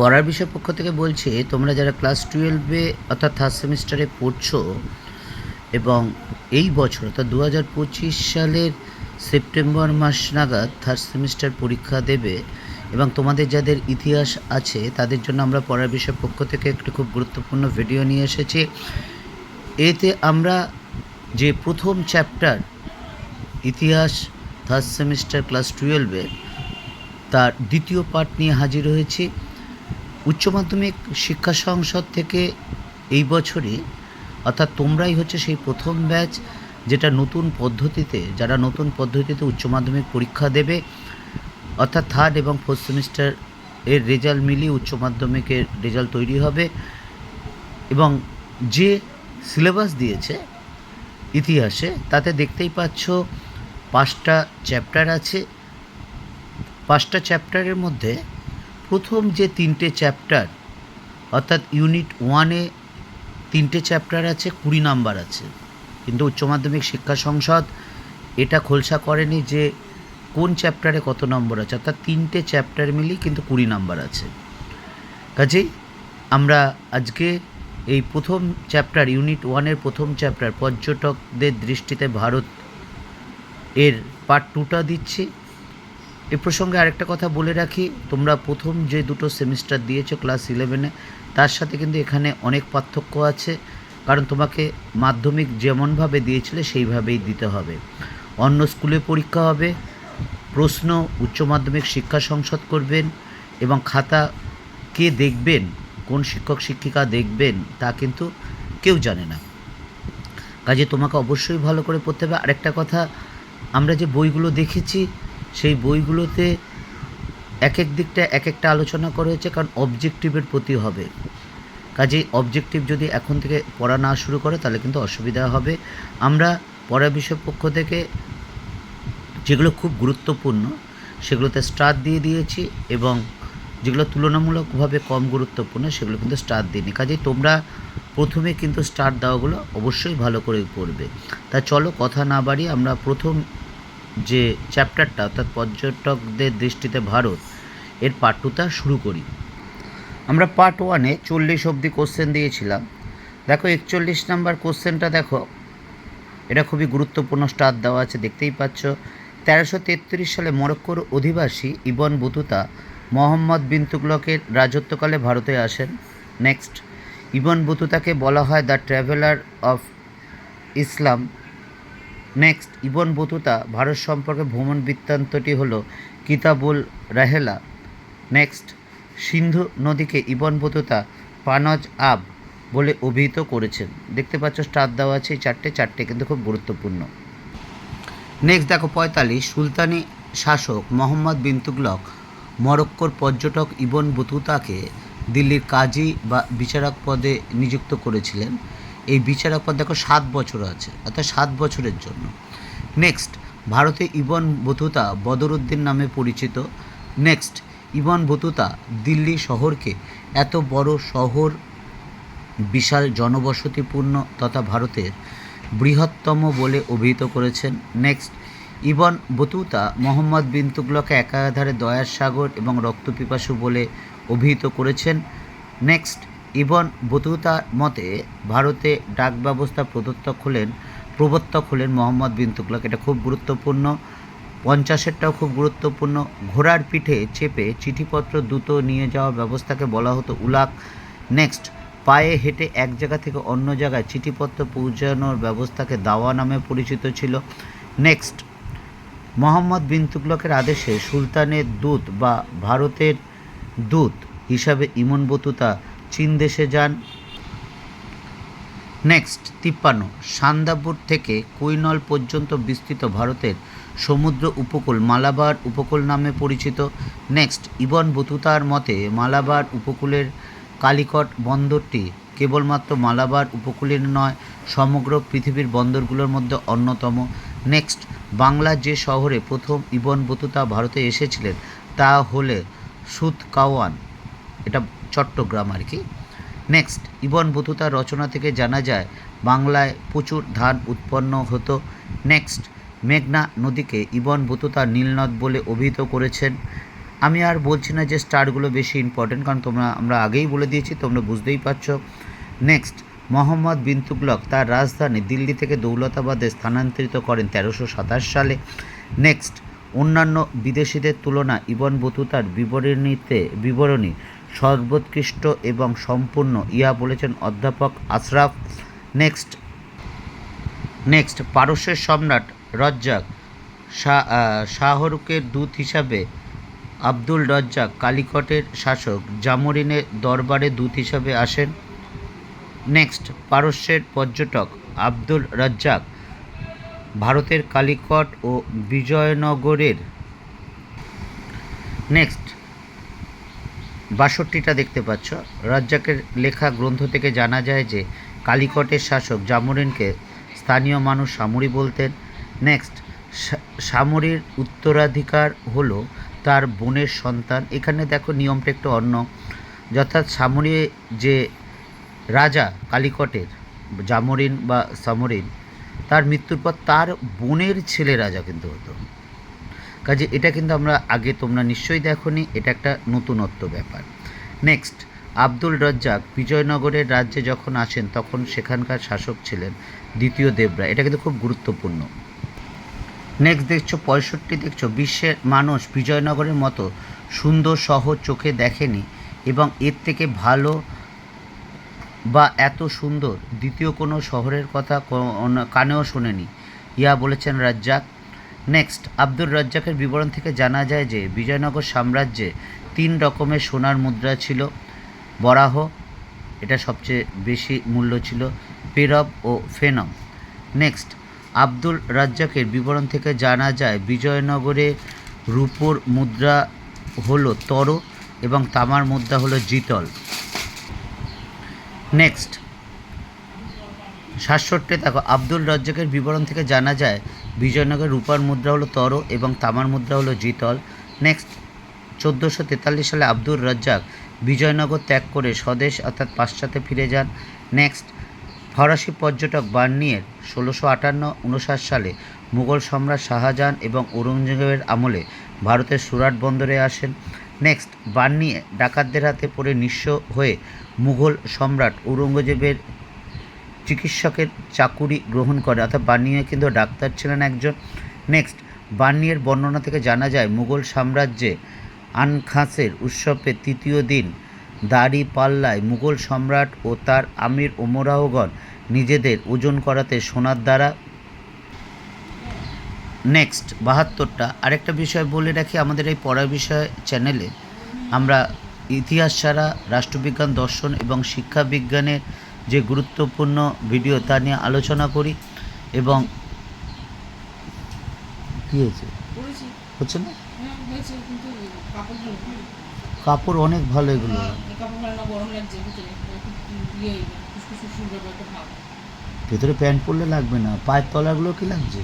পড়ার বিষয় পক্ষ থেকে বলছি, তোমরা যারা ক্লাস টুয়েলভে অর্থাৎ থার্ড সেমিস্টারে পড়ছো এবং এই বছর অর্থাৎ দু হাজার পঁচিশ সালের সেপ্টেম্বর মাস নাগাদ থার্ড সেমিস্টার পরীক্ষা দেবে এবং তোমাদের যাদের ইতিহাস আছে, তাদের জন্য আমরা পড়ার বিষয় পক্ষ থেকে একটি খুব গুরুত্বপূর্ণ ভিডিও নিয়ে এসেছি। এতে আমরা যে প্রথম চ্যাপ্টার ইতিহাস থার্ড সেমিস্টার ক্লাস টুয়েলভের তার দ্বিতীয় পার্ট নিয়ে হাজির হয়েছি। উচ্চ মাধ্যমিক শিক্ষা সংসদ থেকে এই বছরই, অর্থাৎ তোমরাই হচ্ছে সেই প্রথম ব্যাচ যেটা নতুন পদ্ধতিতে, যারা নতুন পদ্ধতিতে উচ্চ মাধ্যমিক পরীক্ষা দেবে, অর্থাৎ থার্ড এবং ফোর্থ সেমিস্টার এর রেজাল্ট মিলিয়ে উচ্চ মাধ্যমিকের রেজাল্ট তৈরি হবে। এবং যে সিলেবাস দিয়েছে ইতিহাসে, তাতে দেখতেই পাচ্ছ পাঁচটা চ্যাপ্টার আছে। পাঁচটা চ্যাপ্টারের মধ্যে প্রথম যে তিনটে চ্যাপ্টার অর্থাৎ ইউনিট ওয়ানে তিনটে চ্যাপ্টার আছে, কুড়ি নাম্বার আছে। কিন্তু উচ্চ মাধ্যমিক শিক্ষা সংসদ এটা খোলসা করেনি যে কোন চ্যাপ্টারে কত নম্বর আছে। অর্থাৎ তিনটে চ্যাপ্টার মিলিয়ে কিন্তু কুড়ি নাম্বার আছে। কাজেই আমরা আজকে এই প্রথম চ্যাপ্টার ইউনিট ওয়ানের প্রথম চ্যাপ্টার পর্যটকদের দৃষ্টিতে ভারত এর পার্ট টুটা দিচ্ছি। এ প্রসঙ্গে আরেকটা কথা বলে রাখি, তোমরা প্রথম যে দুটো সেমিস্টার দিয়েছ ক্লাস ইলেভেনে তার সাথে কিন্তু এখানে অনেক পার্থক্য আছে। কারণ তোমাকে মাধ্যমিক যেমনভাবে দিয়েছিলে, সেইভাবেই দিতে হবে। অন্য স্কুলে পরীক্ষা হবে, প্রশ্ন উচ্চ মাধ্যমিক শিক্ষা সংসদ করবেন এবং খাতা কে দেখবেন, কোন শিক্ষক শিক্ষিকা দেখবেন, তা কিন্তু কেউ জানে না। কাজে তোমাকে অবশ্যই ভালো করে পড়তে হবে। আরেকটা কথা, আমরা যে বইগুলো দেখেছি সেই বইগুলোতে এক এক দিকটা এক একটা আলোচনা করা হয়েছে, কারণ অবজেক্টিভের প্রতি হবে। কাজেই অবজেক্টিভ যদি এখন থেকে পড়া না শুরু করে, তাহলে কিন্তু অসুবিধা হবে। আমরা পড়া বিষয় পক্ষ থেকে যেগুলো খুব গুরুত্বপূর্ণ, সেগুলোতে স্টার দিয়ে দিয়েছি এবং যেগুলো তুলনামূলকভাবে কম গুরুত্বপূর্ণ, সেগুলো কিন্তু স্টার দিইনি। কাজেই তোমরা প্রথমে কিন্তু স্টার দেওয়াগুলো অবশ্যই ভালো করে পড়বে। তা চলো কথা না বাড়িয়ে আমরা প্রথম যে চ্যাপ্টারটা অর্থাৎ পর্যটকদের দৃষ্টিতে ভারত, এর পার্ট টুটা শুরু করি। আমরা পার্ট ওয়ানে চল্লিশ অবধি কোশ্চেন দিয়েছিলাম। দেখো একচল্লিশ নাম্বার কোশ্চেনটা দেখো, এটা খুবই গুরুত্বপূর্ণ স্টার দেওয়া আছে, দেখতেই পাচ্ছ। তেরোশো তেত্রিশ সালে মরক্কোর অধিবাসী ইবন বুতুতা মোহাম্মদ বিন তুগলকের রাজত্বকালে ভারতে আসেন। নেক্সট ইবন বুতুতাকে বলা হয় the traveller of Islam next Ibn Battuta, Bharat সম্পর্কে ভ্রমণ বৃত্তান্তটি হলো কিতাবুল রাহেলা। নেক্সট সিন্ধু নদীকে ইবন বতুতা পানজ আব বলে অভিহিত করেছেন। দেখতে পাচ্ছ, স্টার দেওয়া আছে চারটে চারটে কিন্তু খুব গুরুত্বপূর্ণ। নেক্সট দেখো পঁয়তাল্লিশ, সুলতানি শাসক মোহাম্মদ বিন তুগলক, মরক্কোর পর্যটক ইবন বতুতাকে দিল্লির কাজী বা বিচারক পদে নিযুক্ত করেছিলেন। এই বিচারক পদ দেখো সাত বছর আছে, অর্থাৎ সাত বছরের জন্য। নেক্সট ভারতে ইবন বতুতা বদরুদ্দিন নামে পরিচিত। নেক্সট ইবন বতুতা দিল্লি শহরকে এত বড় শহর, বিশাল জনবসতিপূর্ণ তথা ভারতের বৃহত্তম বলে অভিহিত করেছেন। Next Ibn Battuta Mohammad bin তুগলকে একাধারে দয়ার সাগর এবং রক্তপিপাসু বলে অভিহিত করেছেন। নেক্সট ইবন বতুতার মতে, ভারতে ডাক ব্যবস্থা প্রবর্তক হলেন প্রবর্তক হলেন মোহাম্মদ বিন তুগলক। এটা খুব গুরুত্বপূর্ণ। পঞ্চাশেরটাও খুব গুরুত্বপূর্ণ। ঘোড়ার পিঠে চেপে চিঠিপত্র দ্রুত নিয়ে যাওয়া ব্যবস্থাকে বলা হতো উলাক। নেক্সট, পায়ে হেঁটে এক জায়গা থেকে অন্য জায়গায় চিঠিপত্র পৌঁছানোর ব্যবস্থাকে দাওয়া নামে পরিচিত ছিল। নেক্সট, মোহাম্মদ বিন তুগলকের আদেশে সুলতানের দূত বা ভারতের দূত হিসাবে ইমন বতুতা চীন দেশে যান। নেক্সট, তিপ্পান্ন। সান্দাপুর থেকে কৈনল পর্যন্ত বিস্তৃত ভারতের সমুদ্র উপকূল মালাবার উপকূল নামে পরিচিত। নেক্সট, ইবন বতুতার মতে মালাবার উপকূলের কালিকট বন্দরটি কেবলমাত্র মালাবার উপকূলের নয়, সমগ্র পৃথিবীর বন্দরগুলোর মধ্যে অন্যতম। নেক্সট বাংলার যে শহরে প্রথম ইবন বতুতা ভারতে এসেছিলেন তা হলে সুতকাওয়ান। এটা চট্টগ্রাম আর কি। নেক্সট ইবন বতুতার রচনা থেকে জানা যায়, বাংলায় প্রচুর ধান উৎপন্ন হতো। নেক্সট মেঘনা নদীকে ইবন বতুতা নীলনদ বলে অভিহিত করেছেন। আমি আর বলছি না যে স্টারগুলো বেশি ইম্পর্টেন্ট কারণ তোমরা, আমরা আগেই বলে দিয়েছি, তোমরা বুঝতেই পারছ। নেক্সট মোহাম্মদ বিন তুগলক তার রাজধানী দিল্লি থেকে দৌলতাবাদে স্থানান্তরিত করেন তেরোশো সাতাশ সালে। নেক্সট অন্যান্য বিদেশিদের তুলনা ইবন বতুতার বিবরণীতে, বিবরণী সর্বোৎকৃষ্ট এবং সম্পূর্ণ। ইয়া বলেছেন অধ্যাপক আশরাফ। নেক্সট। নেক্সট, পারস্যের সম্রাট রজ্জাক শাহ শাহরুখের দূত হিসাবে আব্দুল রজ্জাক কালিকটের শাসক, জামরিনের দরবারে দূত হিসাবে আসেন। নেক্সট, পারস্যের পর্যটক আব্দুল রাজ্জাক ভারতের কালিকট ও বিজয়নগরের। নেক্সট বাষট্টিটা দেখতে পাচ্ছ। রাজ্জাকের লেখা গ্রন্থ থেকে জানা যায় যে, কালিকটের শাসক জামুরিনকে স্থানীয় মানুষ সামুরি বলতেন। নেক্সট সামরির উত্তরাধিকার হলো তার বোনের সন্তান। এখানে দেখো নিয়মটা একটু অন্য। যথাৎ সামরি যে রাজা কালিকটের, জামরিন বা সামরিন, তার মৃত্যুর পর তার বোনের ছেলে রাজা কিন্তু হতো। কাজে এটা কিন্তু আমরা আগে তোমরা নিশ্চয়ই দেখোনি, এটা একটা নতুনত্ব ব্যাপার। নেক্সট আব্দুল রজ্জাক বিজয়নগরের রাজ্যে যখন আসেন, তখন সেখানকার শাসক ছিলেন দ্বিতীয় দেবরা। এটা কিন্তু খুব গুরুত্বপূর্ণ। নেক্সট দেখছ, পঁয়ষট্টি দেখছ, বিশ্বের মানুষ বিজয়নগরের মতো সুন্দর শহর চোখে দেখেনি এবং এর থেকে ভালো বা এত সুন্দর দ্বিতীয় কোনো শহরের কথা কানেও শোনেনি। ইয়া বলেছেন রাজ্জাক নেক্সট আব্দুর রাজ্জাকের বিবরণ থেকে জানা যায় যে, বিজয়নগর সাম্রাজ্যে তিন রকমের সোনার মুদ্রা ছিল। বরাহ, এটা সবচেয়ে বেশি মূল্য ছিল, পেরব ও ফেনম। নেক্সট আব্দুল রাজ্জাকের বিবরণ থেকে জানা যায়, বিজয়নগরে রূপোর মুদ্রা হলো তর এবং তামার মুদ্রা হলো জিতল। নেক্সট সাতষট্টি দেখো আব্দুল রাজ্জাকের বিবরণ থেকে জানা যায় বিজয়নগর, রূপার মুদ্রা হলো তর এবং তামার মুদ্রা হলো জিতল। নেক্সট চোদ্দোশো তেতাল্লিশ সালে আব্দুল রাজ্জাক বিজয়নগর ত্যাগ করে স্বদেশ অর্থাৎ পাশ্চাত্যে ফিরে যান। নেক্সট ফরাসি পর্যটক বার্নিয়ের ষোলোশো আটান্ন উনষাট সালে মুঘল সম্রাট শাহজাহান এবং ঔরঙ্গজেবের আমলে ভারতের সুরাট বন্দরে আসেন। নেক্সট বার্নিয়ে ডাকাতদের হাতে পড়ে নিঃস্ব হয়ে মুঘল সম্রাট ঔরঙ্গজেবের চিকিৎসকের চাকুরি গ্রহণ করে, অর্থাৎ বার্নিয়ে কিন্তু ডাক্তার ছিলেন একজন। নেক্সট, বার্নিয়ের বর্ণনা থেকে জানা যায়, মুঘল সাম্রাজ্যে আনখাসের উৎসবের তৃতীয় দিন দাড়ি পাল্লায় মুঘল সম্রাট ও তার আমির ওমরাহগণ নিজেদের ওজন করাতে সোনার দ্বারা। নেক্সট, বাহাত্তরটা। আরেকটা বিষয় বলে রাখি আমাদের এই পড়ার বিষয় চ্যানেলে। আমরা ইতিহাস ছাড়া, রাষ্ট্রবিজ্ঞান, দর্শন এবং শিক্ষা বিজ্ঞানের যে গুরুত্বপূর্ণ ভিডিও তা নিয়ে আলোচনা করি এবং কী হয়েছে? হচ্ছে না? হ্যাঁ কিন্তু কাপড় অনেক ভালো এগুলো। না, না ভিতরে খুব ইয়ে ভেতরে প্যান্ট পরলে লাগবে না পায়ের তলাগুলো কি লাগছে?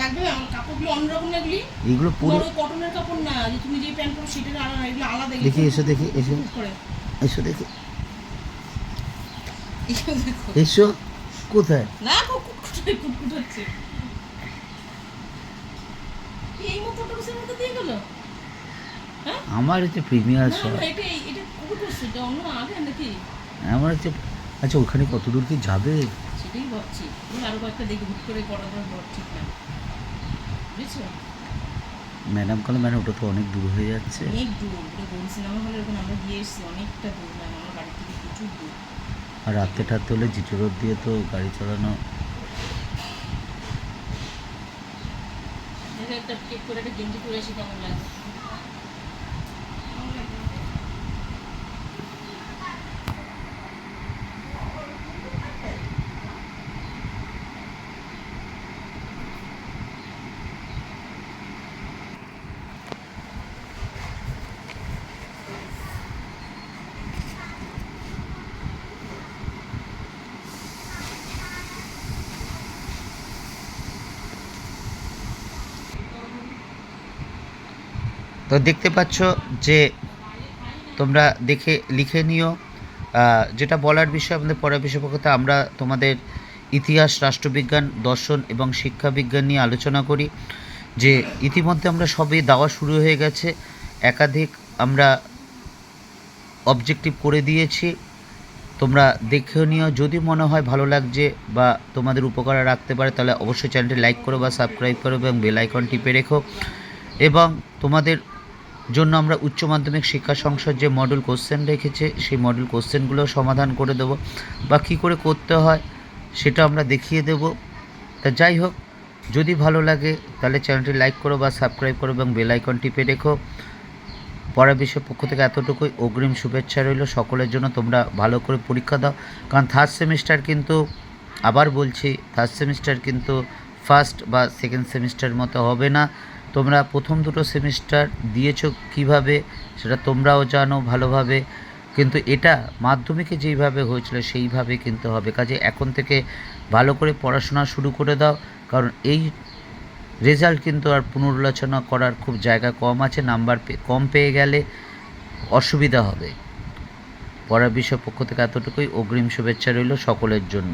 লাগবে কাপড়গুলো অন্যরকম লাগলি। এগুলো পরে বড় কটনের কাপড় না যে তুমি যে প্যান্ট পরো সেটার আলাদা এগুলো আলাদা দেখি এসো দেখি এসো। এসো দেখো। এসো কোথায়? না কুটকুট হচ্ছে? এই দিয়ে গেল? হ্যাঁ? আমার হচ্ছে প্রিমিয়ার শট। এটা এটা এটা অন্য আগে নাকি? আমার হচ্ছে আচ্ছা ওখানে কত দূর কি যাবে? সেটাই ভাবছি। আরও কয়েকটা দেখি হুট করে করার পর ঠিক না। বুঝছ? ম্যাডাম কালো ম্যাডাম ওটা তো অনেক দূর হয়ে যাচ্ছে। অনেক দূর ওটা গোল সিনেমা হলে ওখানে আমরা গিয়ে এসেছি অনেকটা দূর ম্যাম আমার বাড়ি থেকে প্রচুর দূর। আর রাত্রে ঠাতে হলে জিটো রোড দিয়ে তো গাড়ি চালানো। একটা করে একটা গেঞ্জি পরে কেমন লাগে? তো দেখতে পাচ্ছ যে তোমরা দেখে, লিখে নিও। যেটা বলার বিষয়, আমাদের পড়ার বিষয় পক্ষতে আমরা তোমাদের ইতিহাস, রাষ্ট্রবিজ্ঞান, দর্শন এবং শিক্ষা বিজ্ঞান নিয়ে আলোচনা করি। যে ইতিমধ্যে আমরা সবই দেওয়া শুরু হয়ে গেছে। একাধিক আমরা অবজেক্টিভ করে দিয়েছি। তোমরা দেখেও নিও। যদি মনে হয় ভালো লাগছে বা তোমাদের উপকারে রাখতে পারে, তাহলে অবশ্যই চ্যানেলটি লাইক করো বা সাবস্ক্রাইব করো এবং বেল আইকন টিপে রেখো। এবং তোমাদের জন্য আমরা উচ্চ মাধ্যমিক শিক্ষা সংসদ যে মডেল কোশ্চেন রেখেছে, সেই মডেল কোশ্চেনগুলো সমাধান করে দেবো। বা কী করে করতে হয়, সেটা আমরা দেখিয়ে দেবো। তা যাই হোক, যদি ভালো লাগে, তাহলে চ্যানেলটি লাইক করো বা সাবস্ক্রাইব করো এবং বেল আইকন টিপে রেখো। পড়া বিষয়ের পক্ষ থেকে এতটুকুই। অগ্রিম শুভেচ্ছা রইল সকলের জন্য। তোমরা ভালো করে পরীক্ষা দাও। কারণ থার্ড সেমিস্টার কিন্তু, আবার বলছি থার্ড সেমিস্টার কিন্তু ফার্স্ট বা সেকেন্ড সেমিস্টার মতো হবে না। তোমরা প্রথম দুটো সেমিস্টার দিয়েছ কীভাবে, সেটা তোমরাও জানো ভালোভাবে, কিন্তু এটা মাধ্যমিকে যেইভাবে হয়েছিল সেইভাবে কিন্তু হবে। কাজে এখন থেকে ভালো করে পড়াশোনা শুরু করে দাও, কারণ এই রেজাল্ট কিন্তু আর পুনরালোচনা করার খুব জায়গা কম আছে, নাম্বার কম পেয়ে গেলে অসুবিধা হবে। পড়ার বিষয় পক্ষ থেকে এতটুকুই, অগ্রিম শুভেচ্ছা রইল সকলের জন্য।